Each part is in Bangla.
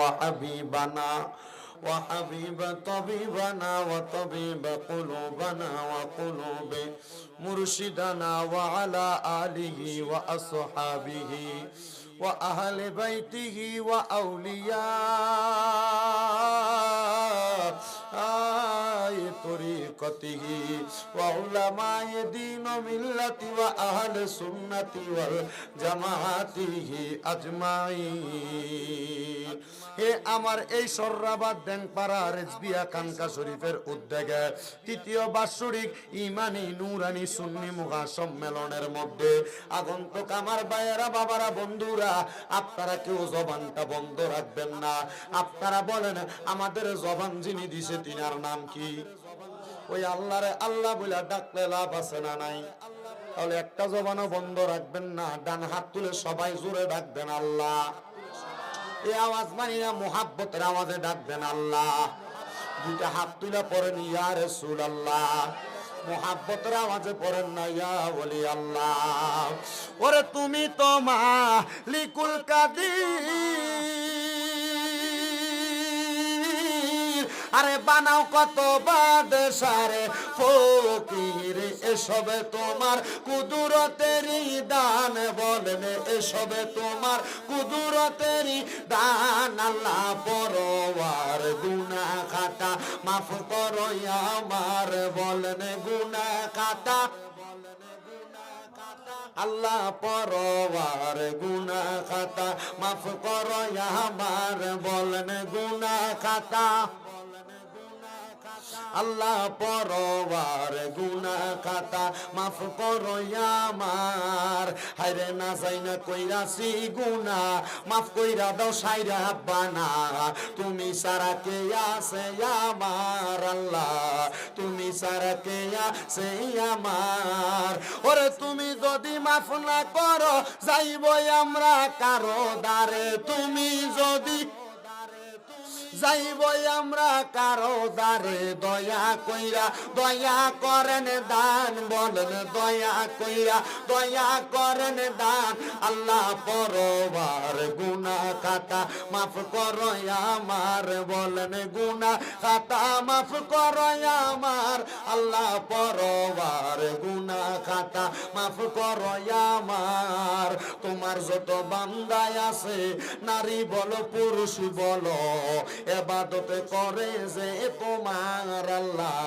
وحبيبنا وحبيب طبيبنا وطبيب قلوبنا وقلوب مرشدنا وعلى آله وأصحابه. وأهل بيته وأولياء آي طريقته وعلماء دين ملة وأهل سنة والجماعته أجمعين হে আমার এই সর্রাবাদ ড্যাংপাড়া রেজবিয়া খানকা শরীফের উদ্যোগে তৃতীয় বাৎসরিক ইমানি নুরানি সুন্নি মুখা সম্মেলনের মধ্যে আগন্তুক আমার ভাইয়েরা, বাবারা, বন্ধুরা, আপনারা কেউ জবানটা বন্ধ রাখবেন না। আপনারা বলেন, আমাদের জবান যিনি দিছে তিনার নাম কি? ওই আল্লাহরে আল্লাহ বলে ডাকলে লাভ আছে না নাই? তাহলে একটা জবানও বন্ধ রাখবেন না, ডান হাত তুলে সবাই জোরে ডাকবেন আল্লাহ। এই আওয়াজ মানি না, মোহাব্বতের আওয়াজে ডাকবেন আল্লাহ। দুইটা হাত তুলে পড়েন, ইয়া সুল আল্লাহ মোহাব্বতের আওয়াজে পড়েন না, ইয়া বলি আল্লাহ। ওরে তুমি তোমা লিকুল কাদির। আরে বানাও কত বাদশারে, ফকির, এসবে তোমার কুদুরতেরই দান বলেন, এসবে তোমার কুদুরতেরই দান আল্লাহ পরওয়ার গুনা খাতা মাফ করো আমার বলেন গুনা খাতা আল্লাহ পরওয়ার গুনা খাতা মাফ করো আমার বলেন গুনা খাতা আল্লাহ পরওয়ার গুনা খাতা মাফ করো আমার। হায়রে না যাই না কইরাছি গুনা মাফ কইরা দাও সাইরা বানা। তুমি সারা কে আছে আমার আল্লাহ? তুমি সারা কে আছে আমার? ওরে তুমি যদি মাফ না করো যাইব আমরা কারও দারে তুমি যদি যাইব আমরা কারও দারে দয়া কইরা, দয়া করেন দান, বলেন দয়া কইরা, দয়া করেন দান। আল্লাহ পরবার গুনা খাতা মাফ করো আমার, বলেন গুনা খাতা মাফ করো আমার। আল্লাহ পরবার গুনা খাতা মাফ করো আমার। তোমার যত বান্দায় আছে, নারী বলো, পুরুষ বলো এবাদতে করে যে তোমার আল্লাহ,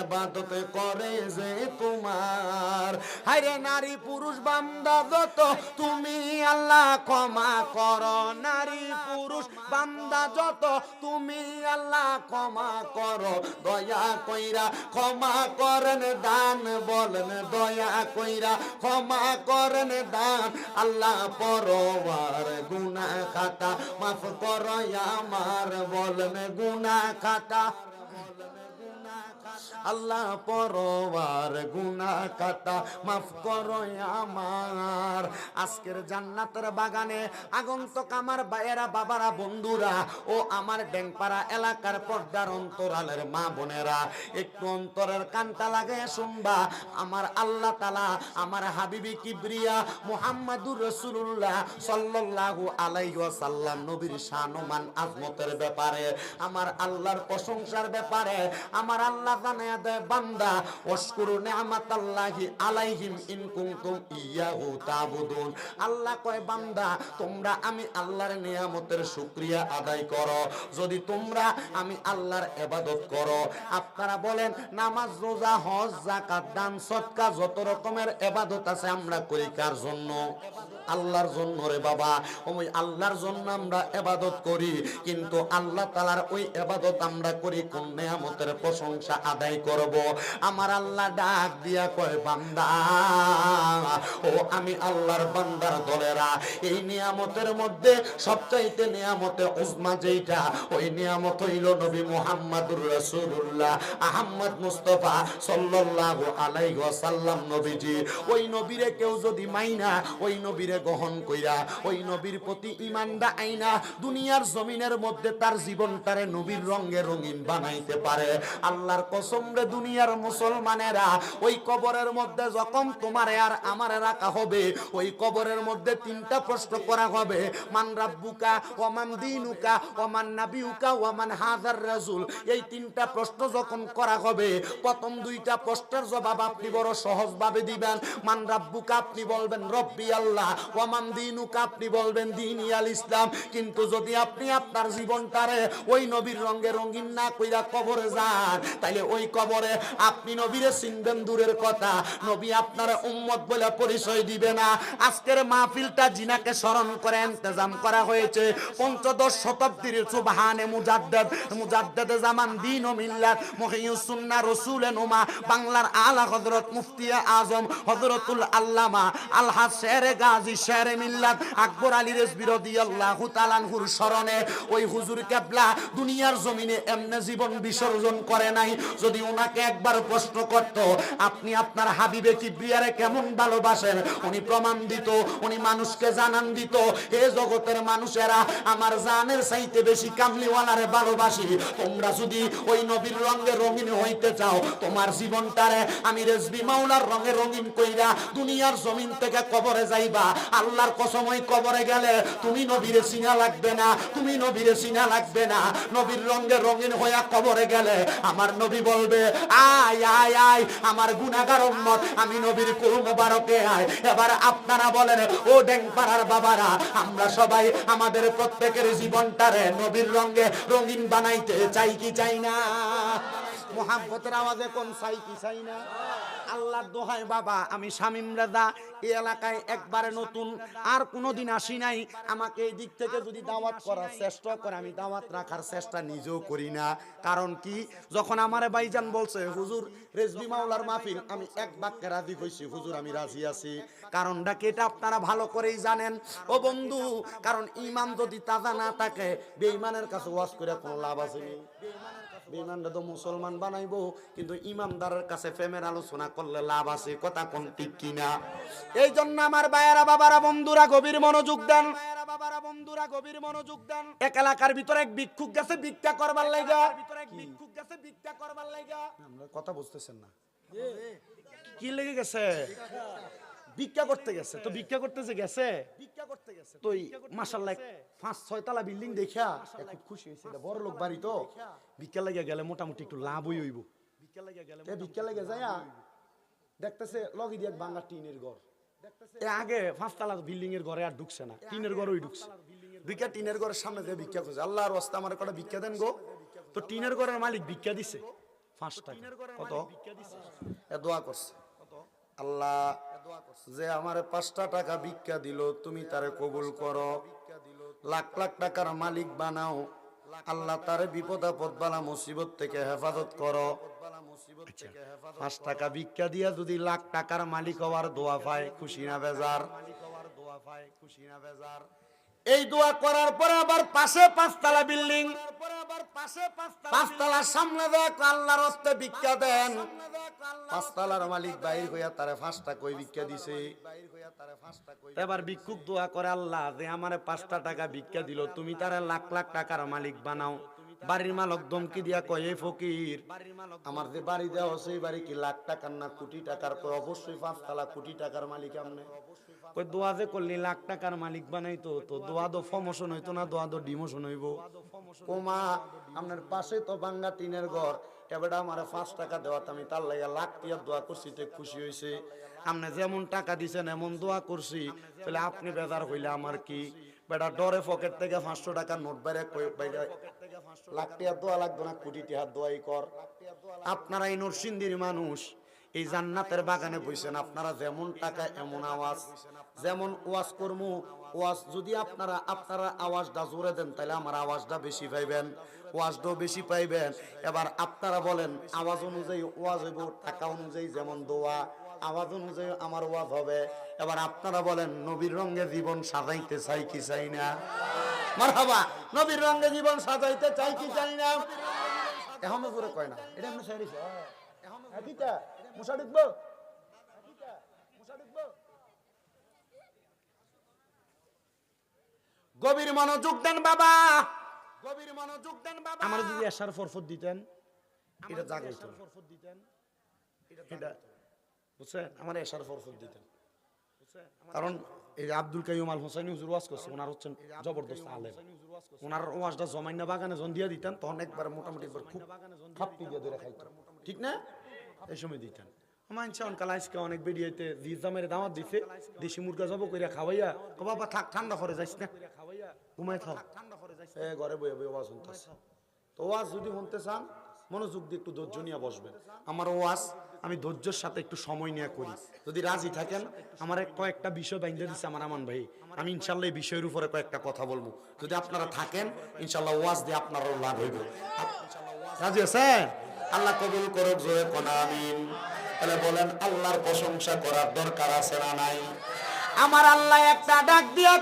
এবাদতে করে যে তোমার। হাইরে নারী পুরুষ বান্দা যত, তুমি আল্লাহ ক্ষমা করো। নারী পুরুষ বান্দা যত, তুমি আল্লাহ ক্ষমা করো। দয়া কইরা ক্ষমা করেন দান, বলেন দয়া কইরা ক্ষমা করেন দান। আল্লাহ পরবার গুনা খাতা মাফ করো আমার বলেন গুনা খাতা। আল্লাহ পরবার গুনা কাটা মাফ করো আমার। আজকের জান্নাতের বাগানে আগন্তক আমার ভাইয়েরা, বাবারা, বন্ধুরা ও আমার ডেংপাড়া এলাকার পর্দার অন্তরালের মা বোনেরা, একটু অন্তরের কানটা লাগে শুনবা। আমার আল্লাহ তালা আমার হাবিবি কিবরিয়া মুহাম্মাদুর রসুল্লাহ সাল্লাল্লাহু আলাইহি ওয়াসাল্লাম নবীর শানমান আজমতের ব্যাপারে, আমার আল্লাহর প্রশংসার ব্যাপারে, আমার আল্লাহ আল্লাহ যত রকমের আছে আমরা করি কার জন্য? আল্লাহর জন্য রে বাবা। ওই আল্লাহর জন্য আমরা এবাদত করি, কিন্তু আল্লাহ তালার ওই এবাদত আমরা করি কোন নেয়ামতের প্রশংসা? আদায় করব। আমার আল্লাহ ডাক দিয়া কয়, বান্দা, ও আমি আল্লাহর বান্দার দলেরা, এই নিয়ামতের মধ্যে সবচাইতে নিয়ামতে উজমা যেইটা, ওই নিয়ামত হইল নবী মুহাম্মাদুর রাসূলুল্লাহ আহমদ মুস্তফা সাল্লাল্লাহু আলাইহি ওয়াসাল্লাম নবীজি। ওই নবীরে কেউ যদি মাইনা, ওই নবীরে গ্রহণ কইরা, ওই নবীর প্রতি ইমানদা আইনা দুনিয়ার জমিনের মধ্যে তার জীবনটারে নবীর রঙে রঙিন বানাইতে পারে। আল্লাহর কসম কসমরে দুনিয়ার মুসলমানেরা, ওই কবরের মধ্যে যখন তোমারে আর আমারে রাখা হবে, ওই কবরের মধ্যে তিনটা প্রশ্ন করা হবে। মান রাব্বুকা, ওমান দিনুকা, ওমান নাবিউকা, ওমান হাজার রাসূল এই তিনটা প্রশ্ন যখন করা হবে, প্রথম দুইটা প্রশ্নের জবাব আপনি বড় সহজভাবে দিবেন। মান রাব্বুকা, আপনি বলবেন রব্বি আল্লাহ। ওমান দিনুকা, আপনি বলবেন দিন ইয়াল ইসলাম। কিন্তু যদি আপনি আপনার জীবনটারে ওই নবীর রঙে রঙিন না কইরা কবরে যান, তাইলে ওই কবরে আপনি নবীরে চিনবেন দূরের কথা। নবী আপনার উম্মত বলে পরিচয় দিবে না। আজকের মাহফিলটা জিনাকে স্মরণ করে ইন্তজাম করা হয়েছে। পঞ্চদশ শতাব্দীর সুবহানে মুজাদ্দেদ। মুজাদ্দেদ জামান দিন ও মিল্লাত। মহিউস সুন্নাহ রাসূলে নুমা। বাংলার আলা হযরত মুফতি আজম, হযরতুল আল্লামা, আলহাজ শেরে গাজী, শেরে মিল্লাত। আকবর আলী রেজবি রাদিয়াল্লাহু তাআলার স্মরণে ওই হুজুর কেবলা দুনিয়ার জমিনে এমনে জীবন বিসর্জন করে নাই। যদি ওনাকে একবার প্রশ্ন করত, আপনি আপনার হাবিবে কিবরিয়ারে কেমন ভালোবাসেন? উনি প্রমাণ দিত, উনি মানুষকে জানান দিত, হে জগতের মানুষেরা, আমার জানের চাইতে বেশি কামলিওয়ালারে ভালোবাসি। তোমরা যদি ওই নবীর রঙে রঙিন হইতে চাও, তোমার জীবনটারে আমি রেজবি মাওলার রঙে রঙিন কইরা দুনিয়ার জমিন থেকে কবরে যাইবা। আল্লাহর কসম, ওই কবরে গেলে তুমি নবীরে চিনা লাগবে না, তুমি নবীরে চিনা লাগবে না। নবীর রঙে রঙিন হইয়া কবরে গেলে আমার নবী বলবে, আয় আয় আয়, আমার গুণাগার উম্মত, আমি নবীর কুল মোবারকে আয়। এবার আপনারা বলেন, ও ডেংপাড়ার বাবারা, আমরা সবাই আমাদের প্রত্যেকের জীবনটারে নবীর রঙে রঙিন বানাইতে চাই কি চাই না? মোহাম্মতের আওয়াজে কোন চাই কি চাই না? আল্লাহর দোহাই বাবা, আমি শামিম রাজা। এই এলাকায় একবারে নতুন, আর কোনোদিন আসি নাই। আমাকে এই দিক থেকে যদি দাওয়াত করার চেষ্টা করে, আমি দাওয়াত রাখার চেষ্টা নিজেও করি না। কারণ কি? যখন আমারে ভাইজান বলছে, হুজুর রেজবি মাওলার মাহফিল, আমি এক বাক্যে রাজি হইছি, হুজুর, আমি রাজি আছি। কারণটা কি এটা আপনারা ভালো করেই জানেন? ও বন্ধু, কারণ ইমান যদি তাজা না থাকে, বেঈমানের কাছে ওয়াজ করে কোনো লাভ আছে নি? বেঈমানরা তো মুসলমান বানাইবো, কিন্তু ইমানদারের কাছে প্রেমের আলোচনা করলে লাভ আছে, কথা কোন ঠিক কিনা? এই জন্য আমার বায়েরা বাবারা, বন্ধুরা, গভীর মনোযোগ দেন। মনোযোগ দেন এক এলাকার ভিতরে এক ভিক্ষুক গেছে, ভিক্ষা করবার লাগা ভিতরে এক ভিক্ষুক গেছে ভিক্ষা করবার লাগা আমরা কথা বুঝতেছেন না। কি লেগে গেছে? ভিক্ষা করতে গেছে। তো ভিক্ষা করতেছে গেছে ভিক্ষা করতে গেছে তো মাশাআল্লাহ পাঁচ ছয় তলা বিল্ডিং দেখা খুব খুশি হয়েছে। এটা বড় লোক বাড়ি তো ভিক্ষা লাগে গেলে মোটামুটি একটু লাভই হইব। ভিক্ষা লাগে গেলে ভিক্ষা লাগে যায় দেখতেছে লগি দিয়ে বাংলা টিনের ঘর। আগে পাঁচতলা বিল্ডিং এর ঘরে আর ঢুকছে না টিনের ঘরই ঢুকছে। ভিক্ষা টিনের ঘরের সামনে দিয়ে ভিক্ষা করছে। আল্লাহর রাস্তা আমার কটা ভিক্ষা দেন গো? তো টিনের ঘরের মালিক ভিক্ষা দিছে পাঁচ টাকা কত? এ দোয়া করছে। আল্লাহ যে আমার পাঁচটা টাকা ভিক্ষা দিল তুমি তারে কবুল করো। লাখ লাখ টাকার মালিক বানাও। আল্লাহ তারে বিপদ আপদ বালা মুসিবত থেকে হেফাজত করো। আচ্ছা, পাঁচ টাকা ভিক্ষা দিয়া যদি লাখ টাকার মালিক হওয়ার দোয়া পায় খুশি না বেজার? এই দোয়া করার পরে আবার পাশে পাঁচতলা বিল্ডিং। পাঁচতলার সামনে দেখ আল্লাহর হস্তে ভিক্ষা দেন। পাঁচতলার মালিক বাইর হইয়া পাঁচটা কই ভিক্ষা দিছে? এবার ভিক্ষুক দোয়া করে, আল্লাহ, যে পাঁচটা টাকা ভিক্ষা দিল, তুমি লাখ লাখ টাকার মালিক বানাও। বাড়ির মালক ধমকি দিয়া এই ফকির, আমার যে বাড়ি দেওয়া সেই বাড়ি কি লাখ টাকার না কোটি টাকার? কয়, অবশ্যই কোটি টাকার মালিক আমনে। কই দোয়া যে করলি, লাখ টাকার মালিক বানাইতো, তো দোয়া দো প্রমোশন হইতো না, দোয়া দো ডিমোশন হইব? কোমা আপনার পাশে তো বাঙ্গা টিনের ঘর এবারে আমার পাঁচ টাকা দেওয়াতে আমি তার লাগে লাখ টিয়ার দোয়া করছি, তে খুশি হয়েছে আপনি যেমন টাকা দিছেন, এমন দোয়া করছি। তাহলে আপনি বেজার হইলে আমার কি? বেটা ডরে পকেট থেকে পাঁচশো টাকা নোট বাইরে লাখ টিয়ার দোয়া লাগবে না, কোটি টিয়ার দোয়াই কর। আপনারা এই নরসিংদীর মানুষ, এই জান্নাতের বাগানে বইছেন, আপনারা যেমন টাকা এমন আওয়াজ, যেমন ওয়াজ করমু ওয়াজ, যদি আপনারা আপনারা আওয়াজটা জোরে দেন, তাহলে আমার আওয়াজটা বেশি পাইবেন। ওয়াজটাও বেশি পাইবেন। এবার আপনারা বলেন, আওয়াজ অনুযায়ী ওয়াজ হইব, টাকা অনুযায়ী যেমন দোয়া, আওয়াজ অনুযায়ী আমার ওয়াজ হবে। এবার আপনারা বলেন, নবীর রঙে জীবন সাজাইতে চাই কি চাই না? মারহাবা, নবীর রঙে জীবন সাজাইতে চাই কি চাই না? এখনও জোরে কয় না, এটা এমনি কিটা মুসা ঢুকবো গভীর মনোযোগ দেন বাবা। গভীর মনোযোগ দেন বাবা। আমার যদি এসার ফরফর দিতেন এটা জাগ হইতো না। এটা বুঝছেন? আমার এসার ফরফর দিতেন। কারণ এই আব্দুল কাইম আল হোসেন হুজুর ওয়াজ করছে ওনার হচ্ছেন জবরদস্ত আলেম। ওনার ওয়াজটা জমাইনা বাগানে জন দিয়া দিতেন তখন একবার মোটামুটি একবার খুব খাপ্পি দিয়ে ধরে খাইতো ঠিক না? এই সময় দিতেন। মানছে অনকাল আজকে অনেক বেরিয়েতে জিজামের দাওয়াত দিছে দেশি মুরগা জব কইরা খাওয়াইয়া বাবা থাক ঠান্ডা করে যাইস না। ঘুমাই ঘরে বইয়া বইয়া ওয়াজ শুনতেছে। তো ওয়াজ যদি শুনতে চান মনোযোগ দিয়ে একটু ধৈর্য নিয়ে বসবেন। আমার ওয়াজ আমি ধৈর্যের সাথে একটু সময় নিয়ে করি। যদি রাজি থাকেন আমার কয়েকটা বিষয় বাইন্দে দিচ্ছে আমার আমান ভাই। আমি ইনশাল্লাহ এই বিষয়ের উপরে কয়েকটা কথা বলব। যদি আপনারা থাকেন ইনশাল্লাহ ওয়াজ দিয়ে আপনারও লাভ হইব। রাজি আছেন? আল্লাহ কবুল করুক জোরে কোন আমিন। তাহলে বলেন আল্লাহর প্রশংসা করার দরকার আছে না নাই? আমার আল্লাহ একটা ডাক দিয়া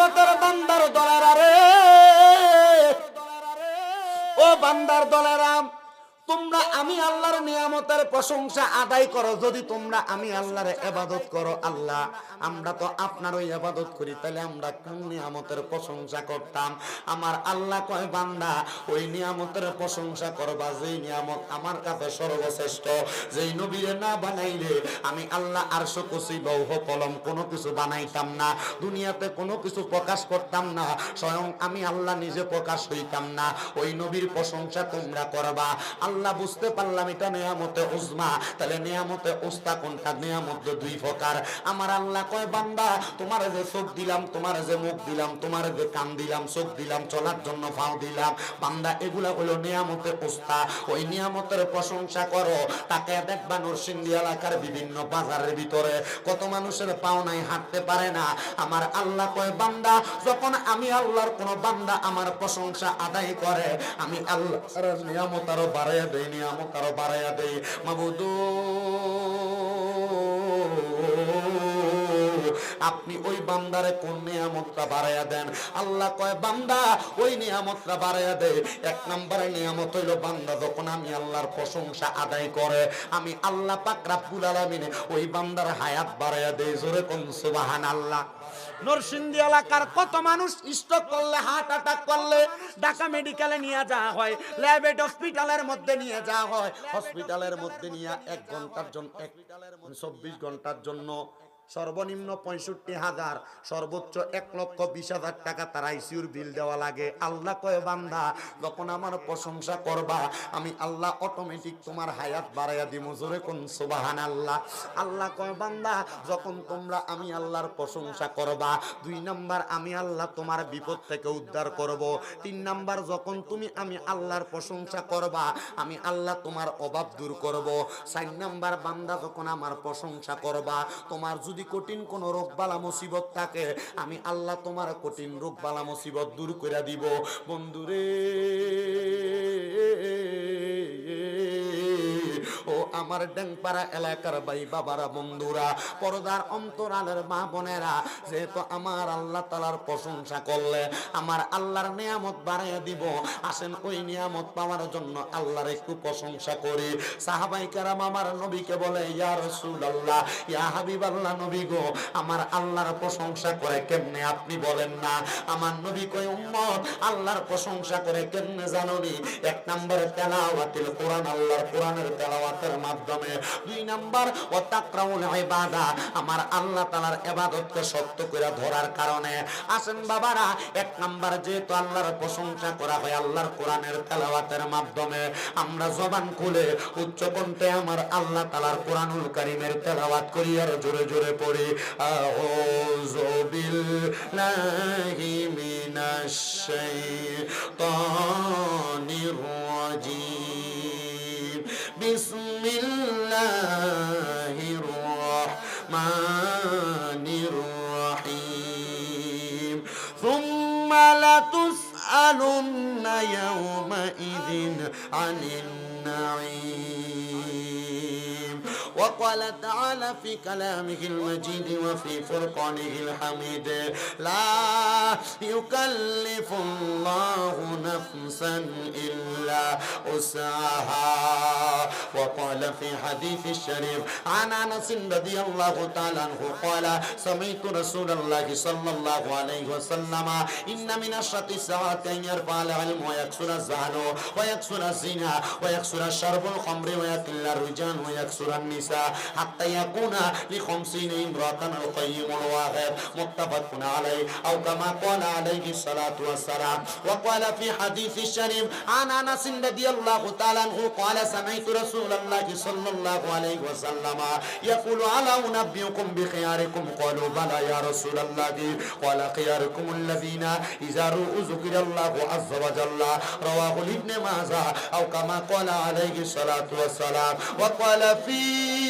বছর বান্দার দলেরা রে। ও বান্দার দলেরাম তোমরা আমি আল্লাহর নিয়ামতের প্রশংসা আদায় করো, যদি তোমরা আমি আল্লাহর এবাদত করো, আল্লাহ, আমরা তো আপনারও এবাদত করি, তাহলে আমরা কোন নিয়ামতের প্রশংসা করতাম? আমার আল্লাহ কয়, বান্দা, ওই নিয়ামতের প্রশংসা করবা, যেই নিয়ামত আমার কাছে সর্বশ্রেষ্ঠ, যেই নবীরে না বানাইলে আমি আল্লাহ আরশো কষি লৌহ কলম কোনো কিছু বানাইতাম না, দুনিয়াতে কোনো কিছু প্রকাশ করতাম না, স্বয়ং আমি আল্লাহ নিজে প্রকাশ হইতাম না, ওই নবীর প্রশংসা তোমরা করবা। আল্লাহ বুঝতে পারলাম এটা নিয়ামতে উজমা। তাহলে নিয়ামতে উস্তা কোনটা? নিয়ামত দুই প্রকার। আমার আল্লাহ কয়, বান্দা, তোমার যে চোখ দিলাম, তোমার যে মুখ দিলাম, তোমার যে কান দিলাম, চোখ দিলাম, চলার জন্য ফাও দিলাম। বান্দা, এগুলা হলো নিয়ামতে উস্তা ওই নিয়ামতের প্রশংসা করো। তাকে দেখবা নরসিংদী এলাকার বিভিন্ন বাজারের ভিতরে। কত মানুষের পাও নাই, হাঁটতে পারে না। আমার আল্লাহ কয়, বান্দা, যখন আমি আল্লাহর কোন বান্দা আমার প্রশংসা আদায় করে, আমি আল্লাহর নিয়ামত আরও বাড়াইয়া দেই নিয়ামত আরও বাড়াইয়া দেই। মাবুদু, আপনি ওই বান্দারে কোন নিয়ামতটা বাড়াইয়া দেন? আল্লাহ কয়, বান্দা, ওই নিয়ামতটা বাড়াইয়া দেয় এক নম্বরে নিয়ামত হইল বান্দা যখন আমি আল্লাহর প্রশংসা আদায় করে, আমি আল্লাহ পাক রাব্বুল আলামিনে ওই বান্দার হায়াত বাড়াইয়া দেয় জোরে কোন সুবহানাল্লাহ। নরসিংদী এলাকার কত মানুষ স্ট্রোক করলে হার্ট অ্যাটাক করলে, ঢাকা মেডিকেলে নিয়ে যাওয়া হয় ল্যাবেট হসপিটালের মধ্যে নিয়ে যাওয়া হয়। হসপিটালের মধ্যে নিয়ে এক ঘণ্টার জন্য এক চব্বিশ ঘণ্টার জন্য সর্বনিম্ন পঁয়ষট্টি হাজার, সর্বোচ্চ এক লক্ষ বিশ হাজার টাকা তার আইসিউর বিল দেওয়া লাগে। আল্লাহ কয়, বান্দা, যখন আমার প্রশংসা করবা, আমি আল্লাহ অটোমেটিক তোমার হায়াত বাড়াইয়া দিব জোরে কোন সুবাহান আল্লাহ আল্লাহ কয়, বান্দা, যখন তোমরা আমি আল্লাহর প্রশংসা করবা, দুই নাম্বার আমি আল্লাহ তোমার বিপদ থেকে উদ্ধার করব। তিন নাম্বার, যখন তুমি আমি আল্লাহর প্রশংসা করবা, আমি আল্লাহ তোমার অভাব দূর করব। চার নাম্বার, বান্দা, যখন আমার প্রশংসা করবা, তোমার যদি কঠিন কোন রোগ বালা মুসিবত থাকে, আমি আল্লাহ তোমার কঠিন রোগ বালা মুসিবত দূর করে দিব। বন্ধুরে আমার ডেংপাড়া এলাকার ভাই বাবারা বন্ধুরা, পর্দার অন্তরালের মা বোনেরা, যেহেতু আমার আল্লাহ তালার প্রশংসা করলে আমার আল্লাহর নিয়ামত বাড়াইয়া দিব, আসেন ওই নিয়ামত পাওয়ার জন্য আল্লাহর একটু প্রশংসা করি। সাহাবাই কারাম আমার নবীকে বলে, ইয়া রসুল আল্লাহ ইয়া হাবিব আল্লাহ নবী গো, আমার আল্লাহর প্রশংসা করে কেমনে আপনি বলেন না? আমার নবী কই উম্মত, আল্লাহর প্রশংসা করে কেমনে জাননি এক নম্বরে তেলাওয়াতিল কোরআন, আল্লাহর কোরআনের তেলাওয়াতের মাধ্যমে দুই নাম্বার ও তাকরাউল ইবাদা, আমার আল্লাহ তাআলার ইবাদতকে সত্য করে ধরার কারণে। আসেন বাবারা, এক নাম্বার যেহেতু আল্লাহর প্রশংসা করা হয় আল্লাহর কোরআনের তেলাওয়াতের মাধ্যমে, আমরা জবান খুলে উচ্চ কণ্ঠে আমার আল্লাহ তাআলার কোরআনুল কারীমের তেলাওয়াত করি আর জোরে জোরে পড়ি, আউযু বিল্লাহি মিনাশ শাইতানির রাজিম الله الرحمن الرحيم. ثم لتسألن يومئذ عن النعيم. وقال تعالى في كلامه المجيد وفي فرقانه الحميد. لا يكلف الله نفسا إلا وسعها. وقال في حديث الشريف عن أنس رضي الله تعالى عنه قال سمعت رسول الله صلى الله عليه وسلم إن من أشرط الساعة أن يرفع العلم ويكسر الزهر ويكسر الزنا ويكسر شرب الخمر ويقل الرجال ويكسر النساء. حتى يكون لخمسين امرأة القيم الواحد متفق عليه أو كما قال عليه الصلاة والسلام. وقال في حديث الشريف عن أنس رضي الله تعالى عنه قال سمعت رسول الله صلى الله عليه وسلم يقول ألا أنبئكم بخياركم؟ قالوا بلى يا رسول الله. قال خياركم الذين إذا رؤوا ذكر الله عز وجل. رواه ابن ماجه أو كما قال عليه الصلاة والسلام. وقال في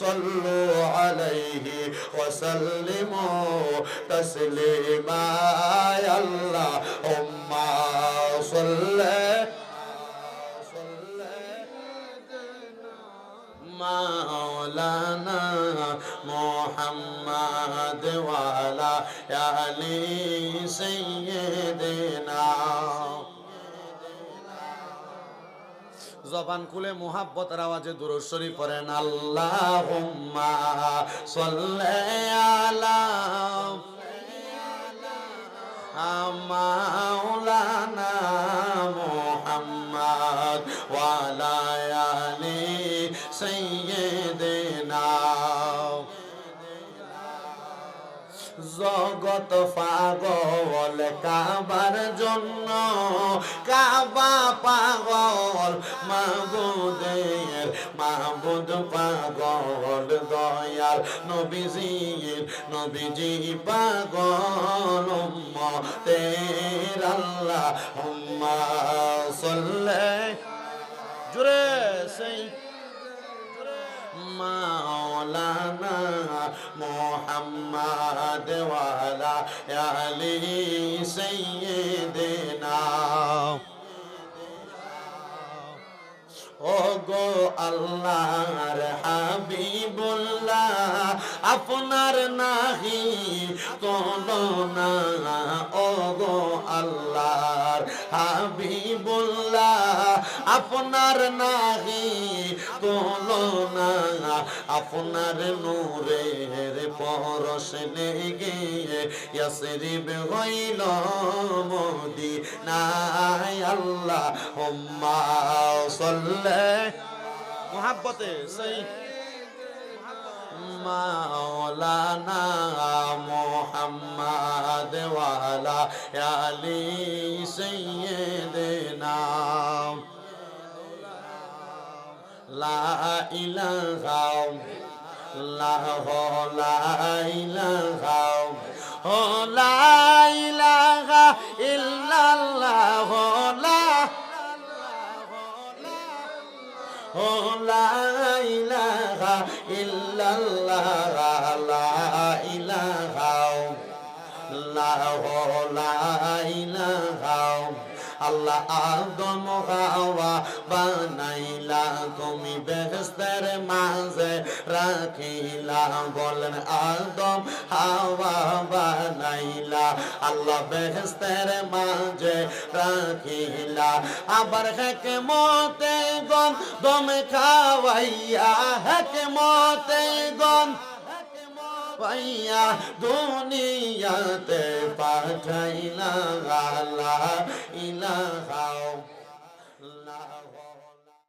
صلوا عليه وسلموا تسليما يا اللهم صل مولانا محمد وعلى آل سيدنا জবান খুলে মোহাব্বতের আওয়াজে দুরূদ শরীফ পড়েন আল্লাহ মাওলানা মুহাম্মদ ওয়া আলা জগত পাগল, কাবার জন্য কাবা পাগল, মাবুদের মাবুদ পাগল, দয়াল নবীজির নবীজি পাগল, উম্মতের আল্লাহ সাল্লে জুড়ে সেই مولانا محمد وعلى آل سيدنا ওগো আল্লাহর হাবিবুল্লাহ আপনার নাহি তুলনা ওগো আল্লাহর হাবিবুল্লাহ আপনার নাহি তুলনা আপনার নূরের পরশ লেগে ইয়াসরিব হইল মদিনায়। আল্লাহ হুম্মা সাল্লি। মোহাব্বতে সেই মাওলানা মোহাম্মদ ওয়ালা আলি সাইয়্যিদিনা লা ইলাহা লা লা ইলাহা ও লা ইলাহা ইল্লাল্লাহ লা ও লা আল্লাহ আদম হাওয়া বানাইলা, তুমি বেহেস্তের মাঝে রাখিলা। বলেন, আদম হাওয়া বানাইলা, আল্লাহ বেহেস্তের মাঝে রাখিলা। আবার হেকে মতে গন দমে খাওয়াইয়া হেকে মতে গন পাইয়া দুনিয়াতে পাঠাইলা ইলাহা